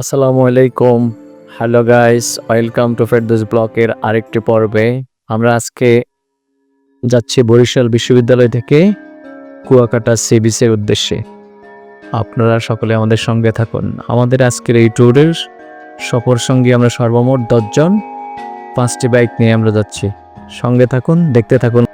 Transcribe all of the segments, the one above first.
আসসালামু আলাইকুম। Hello guys welcome to Ferdous ব্লকের আরেকটি পর্বে। আমরা আজকে যাচ্ছি বরিশাল বিশ্ববিদ্যালয় থেকে কুয়াকাটা সি বিচের উদ্দেশ্যে। আপনারা সকলে আমাদের সঙ্গে থাকুন। আমাদের আজকের এই ট্যুরের সফর সঙ্গী আমরা সর্বমোট দশজন। পাঁচটি বাইক নিয়ে আমরা যাচ্ছি। সঙ্গে থাকুন, দেখতে থাকুন।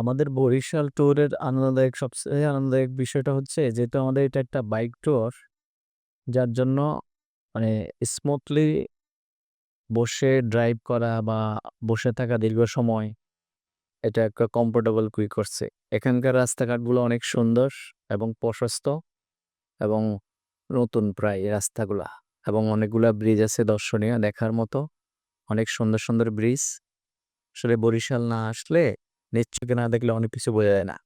আমাদের বরিশাল ট্যুরের আনন্দদায়ক, সবচেয়ে আনন্দদায়ক বিষয়টা হচ্ছে যেহেতু আমাদের এটা একটা বাইক ট্যুর যার জন্য মানে স্মুথলি বসে ড্রাইভ করা বা বসে থাকা দীর্ঘ সময়, এটা একটা কমফোর্টেবল কুই করছে। এখানকার রাস্তাঘাটগুলো অনেক সুন্দর এবং প্রশস্ত এবং নতুন প্রায় রাস্তাগুলা এবং অনেকগুলা ব্রিজ আছে দর্শনীয় দেখার মতো। অনেক সুন্দর সুন্দর ব্রিজ আসলে বরিশাল না আসলে নিশ্চয়ই না দেখলে অনেক কিছু বোঝা যায় না।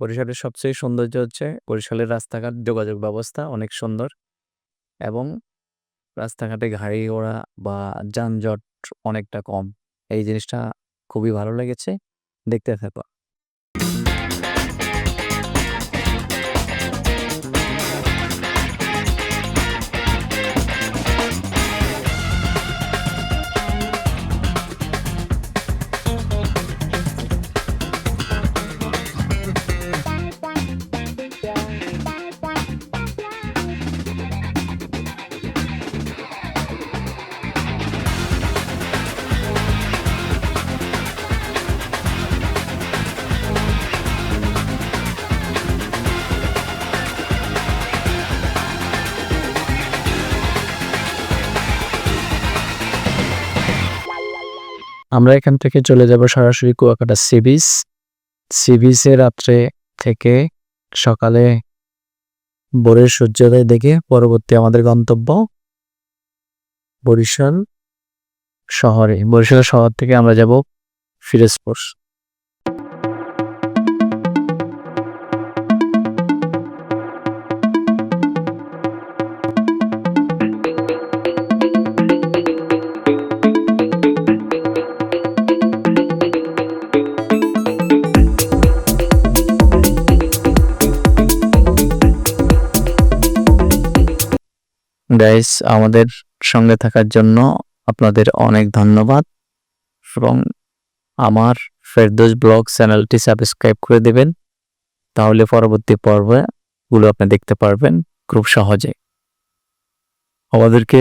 বরিশালের সবচেয়ে সৌন্দর্য হচ্ছে বরিশালের রাস্তাঘাট, যোগাযোগ ব্যবস্থা অনেক সুন্দর এবং রাস্তাঘাটে গাড়ি ঘোড়া বা যানজট অনেকটা কম। এই জিনিসটা খুবই ভালো লেগেছে। দেখতে থাকো। আমরা এখান থেকে চলে যাব সরাসরি কুয়াকাটা সি বিচ সি বিচে রাত্রে থেকে সকালে ভোরের সূর্যোদয় দেখে পরবর্তী আমাদের গন্তব্য বরিশাল শহরে। বরিশাল শহর থেকে আমরা যাব ফিরোজপুর। গাইস আমাদের সঙ্গে থাকার জন্য আপনাদের অনেক ধন্যবাদ এবং আমার ফেরদোস ব্লগ চ্যানেলটি সাবস্ক্রাইব করে দেবেন। তাহলে পরবর্তী পর্বে গুলো আপনি দেখতে পারবেন খুব সহজে। আমাদেরকে